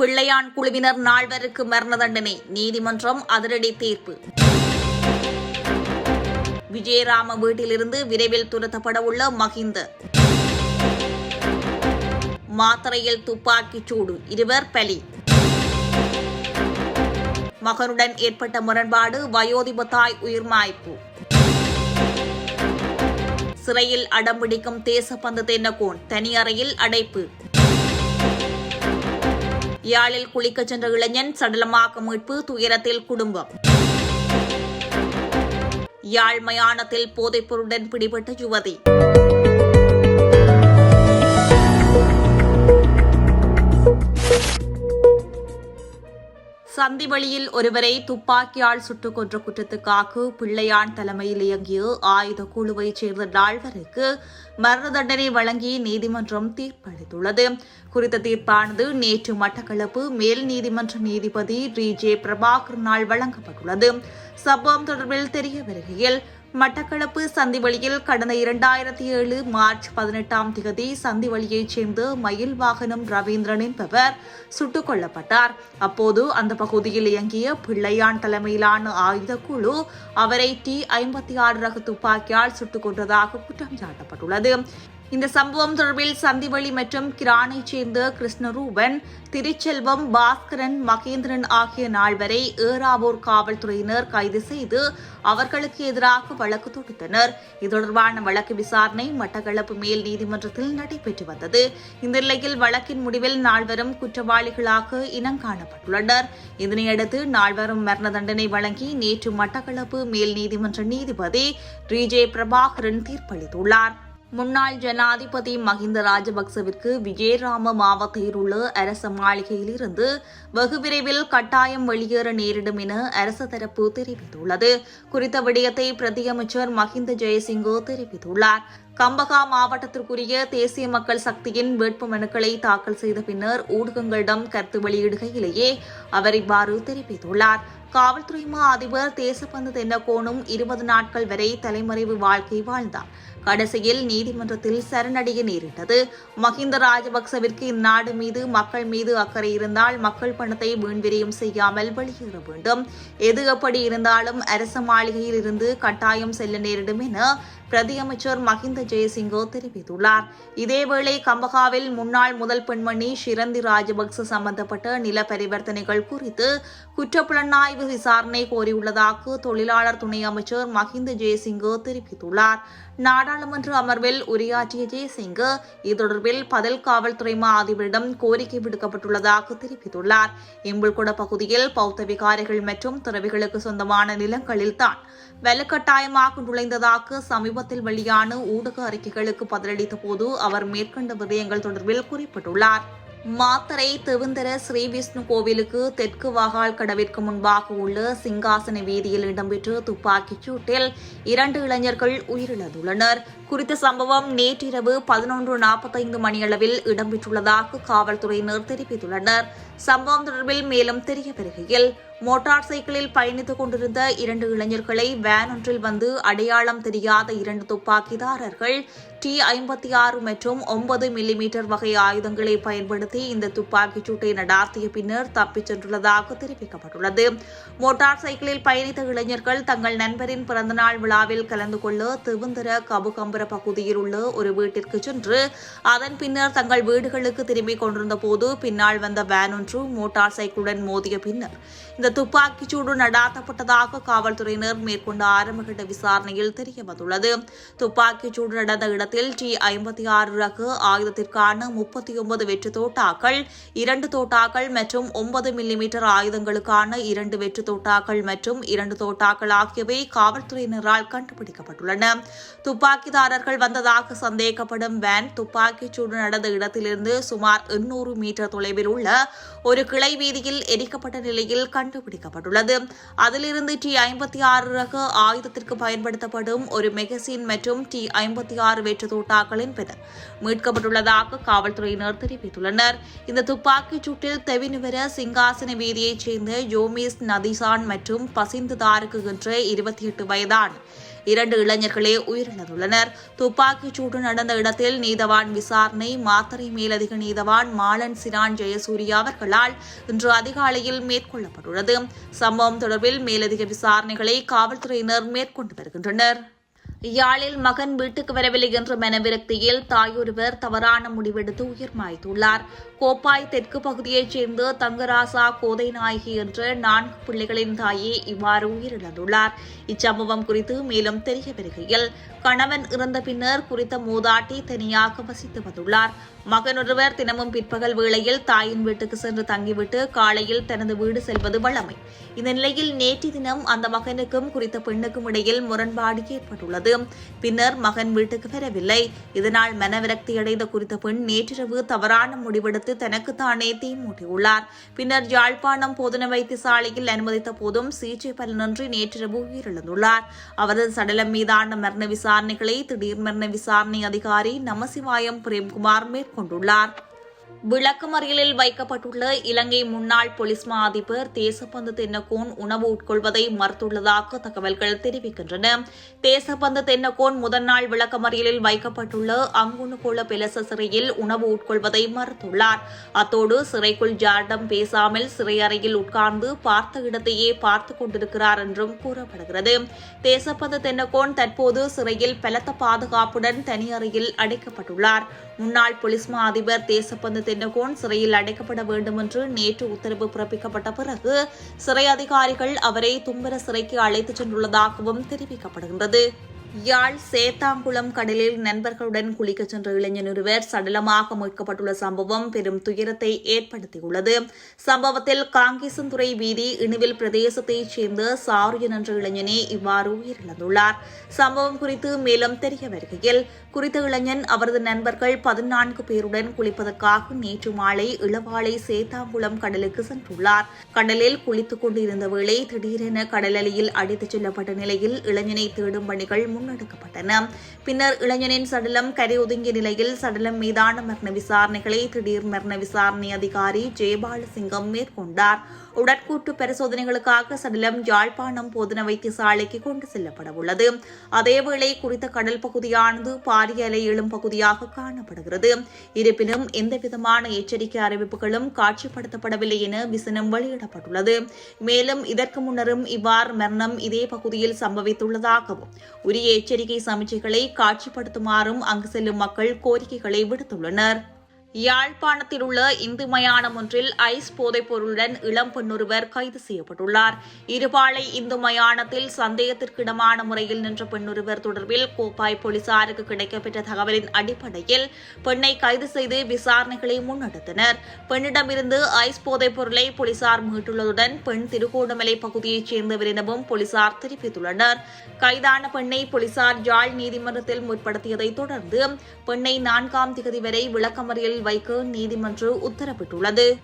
பிள்ளையான் குழுவினர் நால்வருக்கு மரண தண்டனை. நீதிமன்றம் அதிரடி தீர்ப்பு. விஜயராம வீட்டிலிருந்து விரைவில் துரத்தப்பட உள்ள மகிந்த மாத்தறையில் துப்பாக்கிச் சூடு இருவர் பலி. மகனுடன் ஏற்பட்ட முரண்பாடு வயோதிபத்தாய் உயிர்மாய்ப்பு உயிர் மாய்ப்பு. சிறையில் அடம்பிடிக்கும் தேசப்பந்து தென்னகோன் தனி அறையில் அடைப்பு. யாழில் குளிக்கச் சென்ற இளைஞன் சடலமாக மீட்பு துயரத்தில் குடும்பம். யாழ் மயானத்தில் போதைப்பொருளுடன் பிடிபட்ட யுவதி. சந்திவழியில் ஒருவரை துப்பாக்கியால் சுட்டுக் கொன்ற குற்றத்துக்காக பிள்ளையான் தலைமையில் இயங்கிய ஆயுத குழுவைச் சேர்ந்த நால்வருக்கு மரண தண்டனை வழங்கி நீதிமன்றம் தீர்ப்பளித்துள்ளது. குறித்த தீர்ப்பானது நேற்று மட்டக்களப்பு மேல் நீதிமன்ற நீதிபதி ரி ஜே பிரபாகரனால் வழங்கப்பட்டுள்ளது. சம்பவம் தொடர்பில் தெரிய வருகையில் மட்டக்களப்பு சந்திவழியில் கடந்த இரண்டாயிரத்தி ஏழு மார்ச் பதினெட்டாம் திகதி சந்திவழியைச் சேர்ந்த மயில் வாகனம் ரவீந்திரன் என்பவர் சுட்டுக் கொல்லப்பட்டார். அப்போது அந்த பகுதியில் இயங்கிய பிள்ளையான் தலைமையிலான ஆயுத குழு அவரை டி ஐம்பத்தி ஆறு ரக துப்பாக்கியால் சுட்டுக் கொன்றதாக குற்றம் சாட்டப்பட்டுள்ளது. இந்த சம்பவம் தொடர்பில் சந்திவழி மற்றும் கிரானைச் சேர்ந்த கிருஷ்ணரூபன் திருச்செல்வம் பாஸ்கரன் மகேந்திரன் ஆகிய நால்வரை ஏறாவூர் காவல்துறையினர் கைது செய்து அவர்களுக்கு எதிராக வழக்கு தொடுத்தனர். இது தொடர்பான வழக்கு விசாரணை மட்டக்களப்பு மேல் நீதிமன்றத்தில் நடைபெற்று வந்தது. இந்த நிலையில் வழக்கின் முடிவில் நால்வரும் குற்றவாளிகளாக இனங்காணப்பட்டுள்ளனர் இதனையடுத்து நால்வரும் மரண தண்டனை வழங்கி நேற்று மட்டக்களப்பு மேல் நீதிமன்ற நீதிபதி ரிஜே பிரபாகரன் தீர்ப்பளித்துள்ளார். முன்னாள் ஜனாதிபதி மஹிந்த ராஜபக்சவிற்கு விஜயராம மாவட்டத்தில் உள்ள அரச மாளிகையிலிருந்து வெகு விரைவில் கட்டாயம் வெளியேற நேரிடும் என அரசு தரப்பு தெரிவித்துள்ளது. குறித்த விடயத்தை பிரதியமைச்சர் மஹிந்த ஜெயசிங்கோ தெரிவித்துள்ளார். கம்பகா மாவட்டத்திற்குரிய தேசிய மக்கள் சக்தியின் வேட்பு மனுக்களை தாக்கல் செய்த பின்னர் ஊடகங்களிடம் கருத்து வெளியிடுகையிலேயே அவர் இவ்வாறு தெரிவித்துள்ளார். காவல்துறை மா அதிபர் தேசப்பந்து தென்னகோனும் இருபது நாட்கள் வரை தலைமறைவு வாழ்க்கை வாழ்ந்தார். கடைசியில் நீதிமன்றத்தில் சரணடைய நேரிட்டது. மஹிந்த ராஜபக்சவிற்கு இந்நாடு மீது மக்கள் மீது அக்கறை இருந்தால் மக்கள் பணத்தை வீண்விரியம் செய்யாமல் வெளியேற வேண்டும். எது எப்படி இருந்தாலும் அரச மாளிகையில் இருந்து கட்டாயம் செல்ல நேரிடும் என பிரதியமைச்சர் மஹிந்த ஜெயசிங்கோ தெரிவித்துள்ளார். இதேவேளை கம்பகாவில் முன்னாள் முதல் பெண்மணி ஷிரந்தி ராஜபக்ச சம்பந்தப்பட்ட நில பரிவர்த்தனைகள் குறித்து குற்றப்புலனாய்வு விசாரணை கோரியுள்ளதாக தொழிலாளர் துணை அமைச்சர் மஹிந்த ஜெயசிங்கோ தெரிவித்துள்ளார். நாடாளுமன்ற அமர்வில் உரையாற்றிய ஜெயசிங் இது தொடர்பில் பதில் காவல்துறை மா அதிபரிடம் கோரிக்கை விடுக்கப்பட்டுள்ளதாக தெரிவித்துள்ளார். இம்புல்குட பகுதியில் பௌத்த விகாரிகள் மற்றும் துறவிகளுக்கு சொந்தமான நிலங்களில்தான். வலுக்கட்டாயமாக நுழைந்ததாக சமீப சமீபத்தில் வெளியான ஊடக அறிக்கைகளுக்கு பதிலளித்த போது அவர் மேற்கண்ட விடயங்கள் தொடர்பில் குறிப்பிட்டுள்ளார். மாத்தரை தெவிந்தர ஸ்ரீ விஷ்ணு கோவிலுக்கு தெற்கு வகால் கடவிற்கு முன்பாக உள்ள சிங்காசன வீதியில் இடம்பெற்ற துப்பாக்கிச் சூட்டில் இரண்டு இளைஞர்கள் உயிரிழந்துள்ளனர். குறித்த சம்பவம் நேற்றிரவு பதினொன்று நாற்பத்தைந்து மணியளவில் இடம்பெற்றுள்ளதாக காவல்துறையினர் தெரிவித்துள்ளனர். சம்பவம் தொடர்பில் மேலும் தெரிய வருகையில் மோட்டார் சைக்கிளில் பயணித்துக் கொண்டிருந்த இரண்டு இளைஞர்களை வேன் ஒன்றில் வந்து அடையாளம் தெரியாத இரண்டு துப்பாக்கிதாரர்கள் டி ஐம்பத்தி ஆறு மற்றும் ஒன்பது மில்லிமீட்டர் வகை ஆயுதங்களை பயன்படுத்தி இந்த துப்பாக்கிச் சூட்டை நடாத்திய பின்னர் தப்பிச் சென்றுள்ளதாக தெரிவிக்கப்பட்டுள்ளது. மோட்டார் சைக்கிளில் பயணித்த இளைஞர்கள் தங்கள் நண்பரின் பிறந்தநாள் விழாவில் கலந்து கொள்ள திருவந்தர கபுகம்பர பகுதியில் உள்ள ஒரு வீட்டிற்கு சென்று அதன் பின்னர் தங்கள் வீடுகளுக்கு திரும்பிக் கொண்டிருந்த போது பின்னால் வந்த வேன் ஒன்று மோட்டார் சைக்கிளுடன் மோதிய பின்னர் இந்த துப்பாக்கிச்சூடு நடாத்தப்பட்டதாக காவல்துறையினர் மேற்கொண்ட ஆரம்பகட்ட விசாரணையில் தெரியவந்துள்ளது. துப்பாக்கிச்சூடு சூடு நடந்த இடத்தில் டி ஐம்பத்தி ஆறு ரக ஆயுதத்திற்கான முப்பத்தி ஒன்பது வெற்று தோட்டாக்கள் இரண்டு தோட்டாக்கள் மற்றும் ஒன்பது மில்லிமீட்டர் ஆயுதங்களுக்கான இரண்டு வெற்று தோட்டாக்கள் மற்றும் இரண்டு தோட்டாக்கள் ஆகியவை காவல்துறையினரால் கண்டுபிடிக்கப்பட்டுள்ளன. துப்பாக்கிதாரர்கள் வந்ததாக சந்தேகப்படும் வேன் துப்பாக்கிச்சூடு நடந்த இடத்திலிருந்து சுமார் எண்ணூறு மீட்டர் தொலைவில் உள்ள ஒரு கிளை வீதியில் எரிக்கப்பட்ட நிலையில் கண்டுபிடிக்கப்பட்டுள்ளது. அதிலிருந்து டி ஐம்பத்தி ஆறு ரக ஆயுதத்திற்கு பயன்படுத்தப்படும் ஒரு மெகசின் மற்றும் டி ஐம்பத்தி ஆறு வெற்று தோட்டாக்களின் பெதர் மீட்கப்பட்டுள்ளதாக காவல்துறையினர் தெரிவித்துள்ளனர். இந்த துப்பாக்கிச் சூட்டில் தெவினுவர சிங்காசன வீதியைச் சேர்ந்த யோமிஸ் நதிசான் மற்றும் பசிந்து தாருக்கு என்ற இருபத்தி எட்டு வயதான இரண்டு இளைஞர்களே உயிரிழந்துள்ளனர். துப்பாக்கிச் சூடு நடந்த இடத்தில் நீதவான் விசாரணை மாத்தறை மேலதிக நீதவான் மாலன் சிரான் ஜெயசூரிய அவர்களால் இன்று அதிகாலையில் மேற்கொள்ளப்பட்டுள்ளது. சம்பவம் தொடர்பில் மேலதிக விசாரணைகளை காவல்துறையினர் மேற்கொண்டு வருகின்றனர். யாழில் மகன் வீட்டுக்கு வரவில்லை என்ற மனவிரக்தியில் தாயொருவர் தவறான முடிவெடுத்து உயிர் மாய்த்துள்ளார். கோப்பாய் தெற்கு பகுதியைச் சேர்ந்த தங்கராசா கோதை நாயகி என்ற நான்கு பிள்ளைகளின் தாயே இவ்வாறு உயிரிழந்துள்ளார். இச்சம்பவம் குறித்து மேலும் தெரிய வருகையில் கணவன் இறந்த பின்னர் குறித்த மூதாட்டி தனியாக வசித்து வந்துள்ளார். மகனொருவர் தினமும் பிற்பகல் வேளையில் தாயின் வீட்டுக்கு சென்று தங்கிவிட்டு காலையில் தனது வீடு செல்வது வழமை. இந்த நிலையில் நேற்று தினம் அந்த மகனுக்கும் குறித்த பெண்ணுக்கும் இடையில் முரண்பாடு ஏற்பட்டுள்ளது. பின்னர் மகன் வீட்டுக்கு வரவில்லை. இதனால் மனவிரக்தியடைந்த குறித்த பெண் நேற்றிரவு தவறான முடிவெடுத்து தனக்குத்தானே தீ மூட்டியுள்ளார். பின்னர் யாழ்ப்பாணம் போதன வைத்தியசாலையில் அனுமதித்த போதும் சிகிச்சை பலனின்றி நேற்றிரவு உயிரிழந்துள்ளார். அவரது சடலம் மீதான மரண விசாரணைகளை திடீர் மரண விசாரணை அதிகாரி நமசிவாயம் பிரேம்குமார் மேற்கொண்டுள்ளார். விளக்கமறியலில் வைக்கப்பட்டுள்ள இலங்கை முன்னாள் போலீஸ் மா அதிபர் தேசப்பந்து தென்னகோன் உணவு உட்கொள்வதை மறுத்துள்ளதாக தகவல்கள் தெரிவிக்கின்றன. தேசப்பந்து தென்னகோன் முதல் நாள் விளக்கமறியலில் வைக்கப்பட்டுள்ள அங்குணுகோள பெலச சிறையில் உணவு உட்கொள்வதை மறுத்துள்ளார். அத்தோடு சிறைக்குள் ஜார்டம் பேசாமல் சிறை அறையில் உட்கார்ந்து பார்த்த இடத்தையே பார்த்துக் கொண்டிருக்கிறார் என்றும் கூறப்படுகிறது. தேசப்பந்து தென்னகோன் தற்போது சிறையில் பலத்த பாதுகாப்புடன் தனி அறையில் அடைக்கப்பட்டுள்ளார். முன்னாள் போலீஸ் மா அதிபர் தேசப்பந்து தென்னகோன் சிறையில் அடைக்கப்பட வேண்டும் என்று நேற்று உத்தரவு பிறப்பிக்கப்பட்ட பிறகு சிறை அதிகாரிகள் அவரை தும்பர சிறைக்கு அழைத்துச் சென்றுள்ளதாகவும் தெரிவிக்கப்படுகின்றது. யாழ் சேத்தாங்குளம் கடலில் நண்பர்களுடன் குளிக்கச் சென்ற இளைஞன் ஒருவர் சடலமாக மீட்கப்பட்டுள்ள சம்பவம் பெரும் துயரத்தை ஏற்படுத்தியுள்ளது. சம்பவத்தில் காங்கேசன்துறை வீதி இணுவில் பிரதேசத்தைச் சேர்ந்த சாரியன் என்ற இளைஞனே இவ்வாறு உயிரிழந்துள்ளார். சம்பவம் குறித்து மேலும் தெரிய வருகையில் குறித்த இளைஞன் அவரது நண்பர்கள் பதினான்கு பேருடன் குளிப்பதற்காக நேற்று மாலை இளவாலை சேத்தாங்குளம் கடலுக்கு சென்றுள்ளார். கடலில் குளித்துக் கொண்டிருந்த வேளை திடீரென கடலலியில் அடித்துச் செல்லப்பட்ட நிலையில் இளைஞனை தேடும் பணிகள் முன்னெடுக்கப்பட்டன. பின்னர் இளைஞனின் சடலம் கரை ஒதுங்கிய நிலையில் சடலம் மீதான மரண விசாரணைகளை திடீர் மரண விசாரணை அதிகாரி ஜெயபாலசிங்கம் மேற்கொண்டார். உடற்கூட்டு பரிசோதனைகளுக்காக சடலம் யாழ்ப்பாணம் போதன வைத்தியசாலைக்கு கொண்டு செல்லப்பட உள்ளது. அதேவேளை குறித்த கடல் பகுதியானது பாரிய அலை எழும் பகுதியாக காணப்படுகிறது. இருப்பினும் எந்தவிதமான எச்சரிக்கை அறிவிப்புகளும் காட்சிப்படுத்தப்படவில்லை என விசனம் வெளியிடப்பட்டுள்ளது. மேலும் இதற்கு முன்னரும் இவ்வாறு மரணம் இதே பகுதியில் சம்பவித்துள்ளதாகவும் உரிய எச்சரிக்கை சமிச்சைகளை காட்சிப்படுத்துமாறும் அங்கு செல்லும் மக்கள் கோரிக்கைகளை விடுத்துள்ளனர். யாழ்ப்பாணத்தில் உள்ள இந்து மயானம் ஒன்றில் ஐஸ் போதைப் பொருளுடன் இளம் பெண்ணொருவர் கைது செய்யப்பட்டுள்ளார். இருபாலை இந்து மயானத்தில் சந்தேகத்திற்கிடமான முறையில் நின்ற பெண்ணொருவர் தொடர்பில் கோப்பாய் போலீசாருக்கு கிடைக்கப்பெற்ற தகவலின் அடிப்படையில் பெண்ணை கைது செய்து விசாரணைகளை முன்னெடுத்தனர். பெண்ணிடமிருந்து ஐஸ் போதைப் பொருளை போலீசார் மீட்டுள்ளதுடன் பெண் திருகோணமலை பகுதியைச் சேர்ந்தவர் எனவும் போலீசார் தெரிவித்துள்ளனர். கைதான பெண்ணை போலீசார் யாழ் நீதிமன்றத்தில் முற்படுத்தியதைத் தொடர்ந்து பெண்ணை நான்காம் திகதி வரை விளக்கமறியல் வைக்க நீதிமன்றம் உத்தரவிட்டுள்ளது.